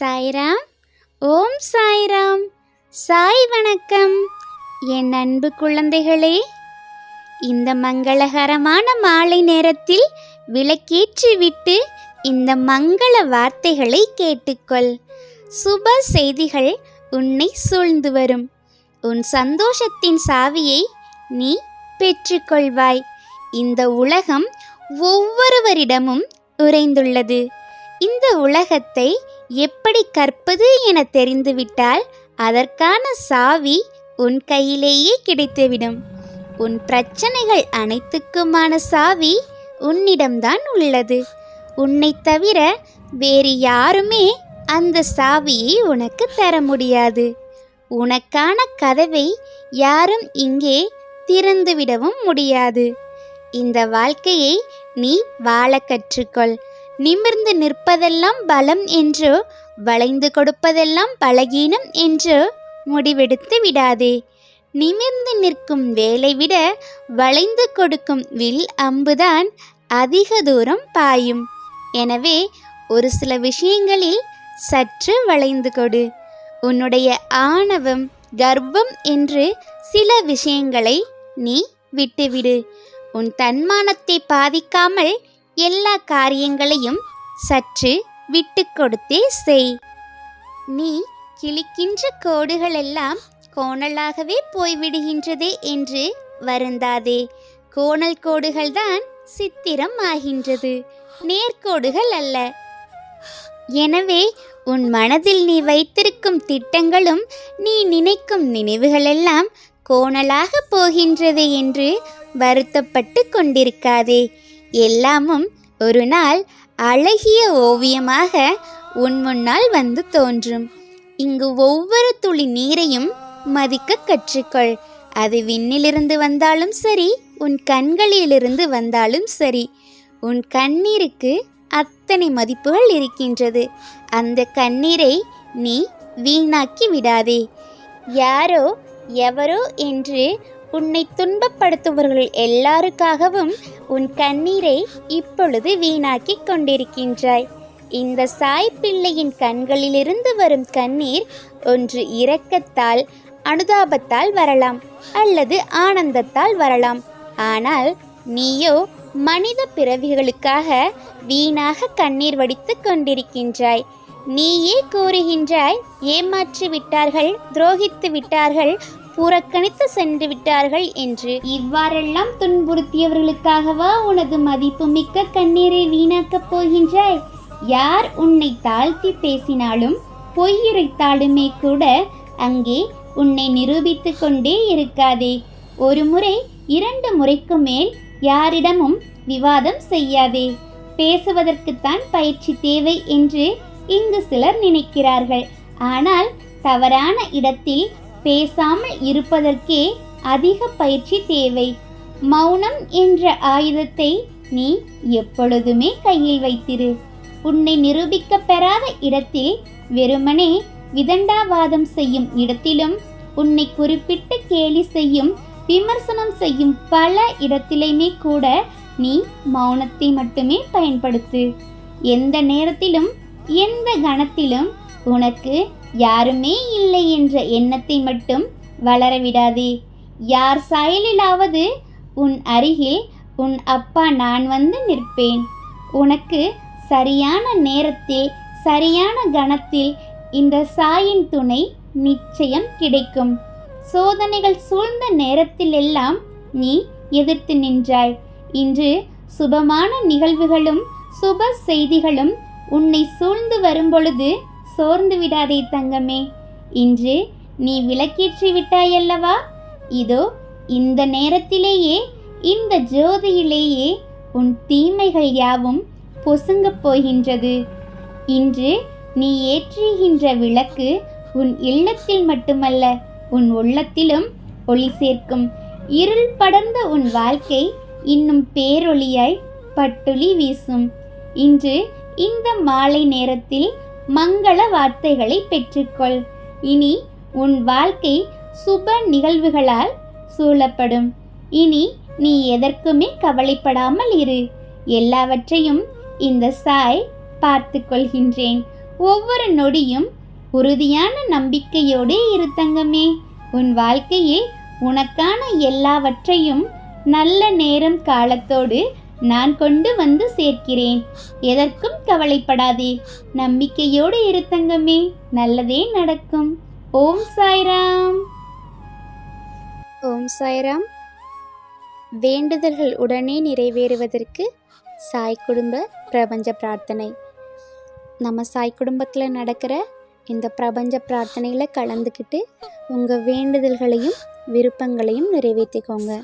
சாய்ராம். ஓம் சாய்ராம். சாய் வணக்கம். என் அன்பு குழந்தைகளே இந்த மங்களகரமான மாலை நேரத்தில் விளக்கேற்றிவிட்டு இந்த மங்கள வார்த்தைகளை கேட்டுக்கொள். சுப செய்திகள் உன்னை சூழ்ந்து வரும். உன் சந்தோஷத்தின் சாவியை நீ பெற்றுக்கொள்வாய். இந்த உலகம் ஒவ்வொருவரிடமும் உறைந்துள்ளது. இந்த உலகத்தை எப்படி கற்பது என தெரிந்துவிட்டால் அதற்கான சாவி உன் கையிலேயே கிடைத்துவிடும். உன் பிரச்சனைகள் அனைத்துக்குமான சாவி உன்னிடம்தான் உள்ளது. உன்னை தவிர வேறு யாருமே அந்த சாவியை உனக்கு தர முடியாது. உனக்கான கதவை யாரும் இங்கே திறந்துவிடவும் முடியாது. இந்த வாழ்க்கையை நீ வாழ கற்றுக்கொள். நிமிர்ந்து நிற்பதெல்லாம் பலம் என்று வளைந்து கொடுப்பதெல்லாம் பலகீனம் என்று முடிவெடுத்து விடாதே. நிமிர்ந்து நிற்கும் வேலை விட வளைந்து கொடுக்கும் வில் அம்புதான் அதிக தூரம் பாயும். எனவே ஒரு சில விஷயங்களில் சற்று வளைந்து கொடு. உன்னுடைய ஆணவம் கர்வம் என்று சில விஷயங்களை நீ விட்டுவிடு. உன் தன்மானத்தை பாதிக்காமல் எல்லா காரியங்களையும் சற்று விட்டு கொடுத்தே செய். நீ கிழிக்கின்ற கோடுகளெல்லாம் கோணலாகவே போய்விடுகின்றதே என்று வருந்தாதே. கோணல் கோடுகள்தான் சித்திரம் ஆகின்றது நேர்கோடுகள் அல்ல. எனவே உன் மனதில் நீ வைத்திருக்கும் திட்டங்களும் நீ நினைக்கும் நினைவுகளெல்லாம் கோணலாக போகின்றது என்று வருத்தப்பட்டு கொண்டிருக்காதே. எல்லாமும் ஒரு நாள் அழகிய ஓவியமாக உன் முன்னால் வந்து தோன்றும். இங்கு ஒவ்வொரு துளி நீரையும் மதிக்க கற்றுக்கொள். அது விண்ணிலிருந்து வந்தாலும் சரி உன் கண்களிலிருந்து வந்தாலும் சரி. உன் கண்ணீருக்கு அத்தனை மதிப்புகள் இருக்கின்றது. அந்த கண்ணீரை நீ வீணாக்கி விடாதே. யாரோ எவரோ என்று உன்னை துன்பப்படுத்துபவர்கள் எல்லாருக்காகவும் உன் கண்ணீரை இப்பொழுது வீணாக்கிக் கொண்டிருக்கின்றாய். இந்த சாய் பிள்ளையின் கண்களிலிருந்து வரும் கண்ணீர் ஒன்று இரக்கத்தால் அனுதாபத்தால் வரலாம் அல்லது ஆனந்தத்தால் வரலாம். ஆனால் நீயோ மனித பிறவிகளுக்காக வீணாக கண்ணீர் வடித்து கொண்டிருக்கின்றாய். நீயே கூறுகின்றாய் ஏமாற்றி விட்டார்கள் துரோகித்து விட்டார்கள் புறக்கணித்து சென்று விட்டார்கள் என்று. இவ்வாறெல்லாம் துன்புறுத்தியவர்களுக்காகவா உனது மதிப்புமிக்க கண்ணீரை வீணாக்கப் போகின்றாய்? யார் உன்னை தாழ்த்தி பேசினாலும் பொய்யுரைத்தாலுமே கூட அங்கே உன்னை நிரூபித்து கொண்டே இருக்காதே. ஒரு முறை இரண்டு முறைக்கு மேல் யாரிடமும் விவாதம் செய்யாதே. பேசுவதற்குத்தான் பயிற்சி தேவை என்று இங்கு சிலர் நினைக்கிறார்கள். ஆனால் தவறான இடத்தில் பேசாமல் இருப்பதற்கே அதிக பயிற்சி தேவை. மௌனம் என்ற ஆயுதத்தை நீ எப்பொழுதுமே கையில் வைத்திரு. உன்னை நிரூபிக்க பெறாத இடத்தில் வெறுமனே விதண்டாவாதம் செய்யும் இடத்திலும் உன்னை குறிப்பிட்டு கேலி செய்யும் விமர்சனம் செய்யும் பல இடத்திலையுமே கூட நீ மௌனத்தை மட்டுமே பயன்படுத்து. எந்த நேரத்திலும் எந்த கணத்திலும் உனக்கு யாருமே இல்லை என்ற எண்ணத்தை மட்டும் வளரவிடாதே. யார் சாயலிலாவது உன் அருகில் உன் அப்பா நான் வந்து நிற்பேன். உனக்கு சரியான நேரத்தில் சரியான கணத்தில் இந்த சாயின் துணை நிச்சயம் கிடைக்கும். சோதனைகள் சூழ்ந்த நேரத்திலெல்லாம் நீ எதிர்த்து நின்றாய். இன்று சுபமான நிகழ்வுகளும் சுப செய்திகளும் உன்னை சூழ்ந்து வரும்பொழுது சோர்ந்து விடாதே தங்கமே. இன்று நீ விளக்கேற்றி விட்டாயல்லவா? இதோ இந்த நேரத்திலேயே இந்த ஜோதியிலேயே உன் தீமைகள் யாவும் பொசுங்கப் போகின்றது. இன்று நீ ஏற்றுகின்ற விளக்கு உன் இல்லத்தில் மட்டுமல்ல உன் உள்ளத்திலும் ஒளி சேர்க்கும். இருள் படர்ந்த உன் வாழ்க்கை இன்னும் பேரொளியாய் பட்டுளி வீசும். இன்று இந்த மாலை நேரத்தில் மங்கள வார்த்தைகளை பெற்றுக்கொள். இனி உன் வாழ்க்கை சுப நிகழ்வுகளால் சூழப்படும். இனி நீ எதற்குமே கவலைப்படாமல் இரு. எல்லாவற்றையும் இந்த சாய் பார்த்து கொள்கின்றேன். ஒவ்வொரு நொடியும் உறுதியான நம்பிக்கையோடே இரு தங்கமே. உன் வாழ்க்கையில் உனக்கான எல்லாவற்றையும் நல்ல நேரம் காலத்தோடு நான் கொண்டு வந்து சேர்க்கிறேன். எதற்கும் கவலைப்படாதே. நம்பிக்கையோடு இருத்தங்கமே நல்லதே நடக்கும். ஓம் சாய்ராம். ஓம் சாய்ராம். வேண்டுதல்கள் உடனே நிறைவேறுவதற்கு சாய் குடும்ப பிரபஞ்ச பிரார்த்தனை. நம்ம சாய் குடும்பத்தில் நடக்கிற இந்த பிரபஞ்ச பிரார்த்தனையில் கலந்துக்கிட்டு உங்கள் வேண்டுதல்களையும் விருப்பங்களையும் நிறைவேற்றிக்கோங்க.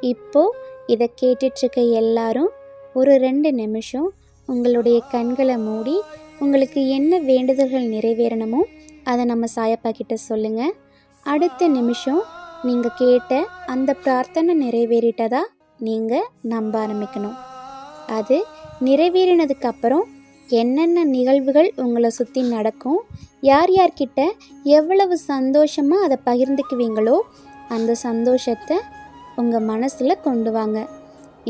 இப்போது இதை கேட்டுட்ருக்க எல்லாரும் ஒரு ரெண்டு நிமிஷம் உங்களுடைய கண்களை மூடி உங்களுக்கு என்ன வேண்டுதல்கள் நிறைவேறணுமோ அதை நம்ம சாயப்பா கிட்ட சொல்லுங்கள் அடுத்த நிமிஷம் நீங்கள் கேட்ட அந்த பிரார்த்தனை நிறைவேறிட்டதா நீங்கள் நம்ப ஆரம்பிக்கணும். அது நிறைவேறினதுக்கப்புறம் என்னென்ன நிகழ்வுகள் உங்களை சுற்றி நடக்கும் யார் யார்கிட்ட எவ்வளவு சந்தோஷமாக அதை பகிர்ந்துக்குவீங்களோ அந்த சந்தோஷத்தை உங்கள் மனசில் கொண்டு வாங்க.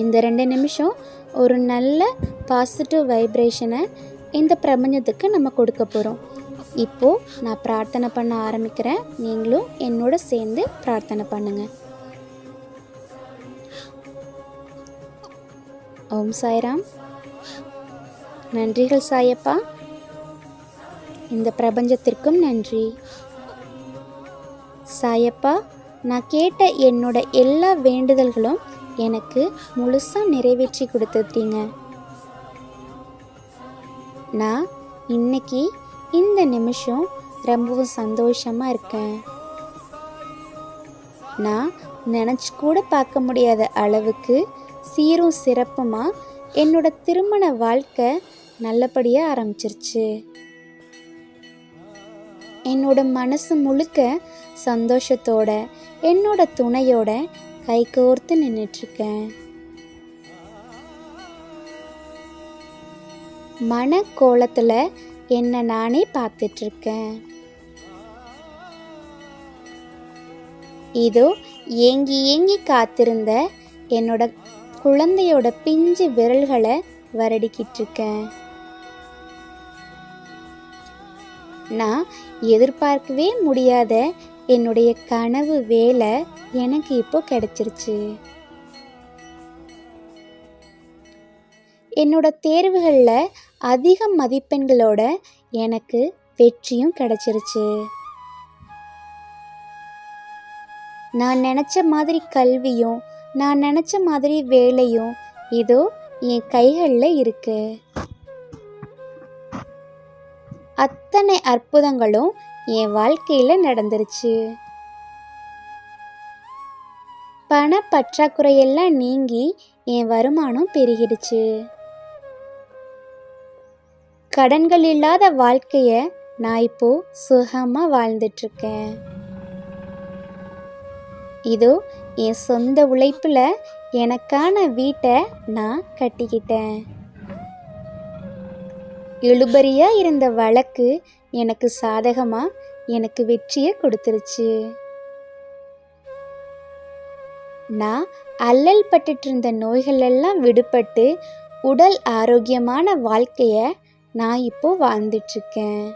இந்த ரெண்டு நிமிஷம் ஒரு நல்ல பாசிட்டிவ் வைப்ரேஷனை இந்த பிரபஞ்சத்துக்கு நம்ம கொடுக்க போகிறோம் இப்போது நான் பிரார்த்தனை பண்ண ஆரம்பிக்கிறேன். நீங்களும் என்னோட சேர்ந்து பிரார்த்தனை பண்ணுங்கள் ஓம் சாய்ராம். நன்றிகள் சாயப்பா. இந்த பிரபஞ்சத்திற்கும் நன்றி. சாயப்பா. நான் கேட்ட என்னோட எல்லா வேண்டுதல்களும் எனக்கு முழுசாக நிறைவேற்றி கொடுத்துட்டீங்க. நான் இன்னைக்கு இந்த நிமிஷம் ரொம்பவும் சந்தோஷமாக இருக்கேன். நான் நினச்சி கூட பார்க்க முடியாத அளவுக்கு சீரும் சிறப்புமாக என்னோட திருமண வாழ்க்கை நல்லபடியாக ஆரம்பிச்சிருச்சு. என்னோட மனசு முழுக்க சந்தோஷத்தோட என்னோட துணையோட கைகோர்த்து நின்றுட்டுருக்கேன் மன கோலத்தில் என்னை நானே பார்த்துட்ருக்கேன் இதோ ஏங்கி ஏங்கி காத்திருந்த என்னோட குழந்தையோட பிஞ்சு விரல்களை வருடிக்கிட்டு இருக்கேன் நான் எதிர்பார்க்கவே முடியாத என்னுடைய கனவு வேலை எனக்கு இப்போ கிடைச்சிருச்சு. என்னோட தேர்வுகளில் அதிக மதிப்பெண்களோட எனக்கு வெற்றியும் கிடைச்சிருச்சு. நான் நினச்ச மாதிரி கல்வியும் நான் நினச்ச மாதிரி வேலையும் இதோ என் கைகளில் இருக்குது அத்தனை அற்புதங்களும் என் வாழ்க்கையில் நடந்துருச்சு. பண பற்றாக்குறையெல்லாம் நீங்கி என் வருமானம் பெருகிடுச்சு. கடன்கள் இல்லாத வாழ்க்கைய நான் இப்போ சுகமாக வாழ்ந்துட்டுருக்கேன் இதோ என் சொந்த உழைப்பில் எனக்கான வீட்டை நான் கட்டிக்கிட்டேன். இழுபறியாக இருந்த வழக்கு எனக்கு சாதகமாக எனக்கு வெற்றியை கொடுத்துருச்சு. நான் அல்லல் பட்டுட்டு இருந்த நோய்கள் எல்லாம் விடுபட்டு உடல் ஆரோக்கியமான வாழ்க்கைய நான் இப்போ வாழ்ந்துட்டுருக்கேன்.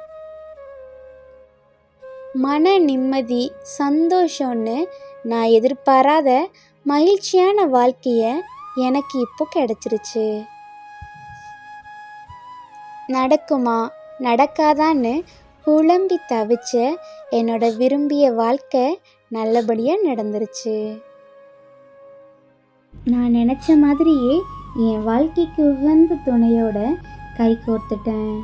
மன நிம்மதி சந்தோஷம்னு நான் எதிர்பாராத மகிழ்ச்சியான வாழ்க்கைய எனக்கு இப்போ கிடைச்சிருச்சு. நடக்குமா? நடக்காதான்னு குழம்பி தவிச்ச என்னோட விரும்பிய வாழ்க்கை நல்லபடியாக நடந்துருச்சு. நான் நினச்ச மாதிரியே என் வாழ்க்கைக்கு உகந்த துணையோட கை கோர்த்துட்டேன்.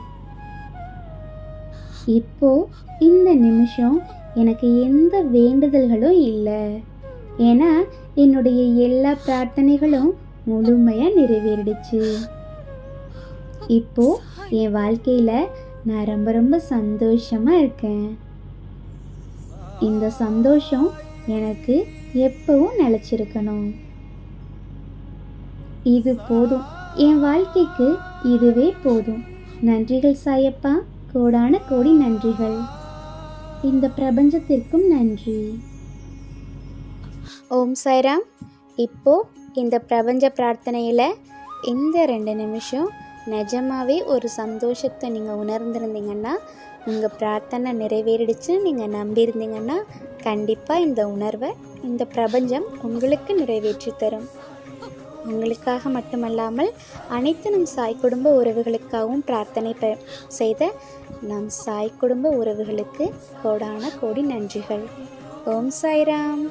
இப்போ இந்த நிமிஷம் எனக்கு எந்த வேண்டுதல்களும் இல்லை. ஏன்னா என்னுடைய எல்லா பிரார்த்தனைகளும் முழுமையாக நிறைவேறிடுச்சு. இப்போ என் வாழ்க்கையில் நான் ரொம்ப ரொம்ப சந்தோஷமாக இருக்கேன். இந்த சந்தோஷம் எனக்கு எப்பவும் நிலச்சிருக்கணும். இது போதும். என் வாழ்க்கைக்கு இதுவே போதும். நன்றிகள் சாயப்பா. கோடான கோடி நன்றிகள். இந்த பிரபஞ்சத்திற்கும் நன்றி. ஓம் சாய்ராம். இப்போ இந்த பிரபஞ்ச பிரார்த்தனையில் இந்த ரெண்டு நிமிஷம் நிஜமாவே ஒரு சந்தோஷத்தை நீங்கள் உணர்ந்திருந்தீங்கன்னா உங்கள் பிரார்த்தனை நிறைவேறிடுச்சு. நீங்கள் நம்பியிருந்தீங்கன்னா கண்டிப்பாக இந்த உணர்வை இந்த பிரபஞ்சம் உங்களுக்கு நிறைவேற்றி தரும். உங்களுக்காக மட்டுமல்லாமல் அனைத்து நம் சாய் குடும்ப உறவுகளுக்காகவும் பிரார்த்தனை ப செய்த நம் சாய் குடும்ப உறவுகளுக்கு கோடான கோடி நன்றிகள். ஓம் சாய்ராம்.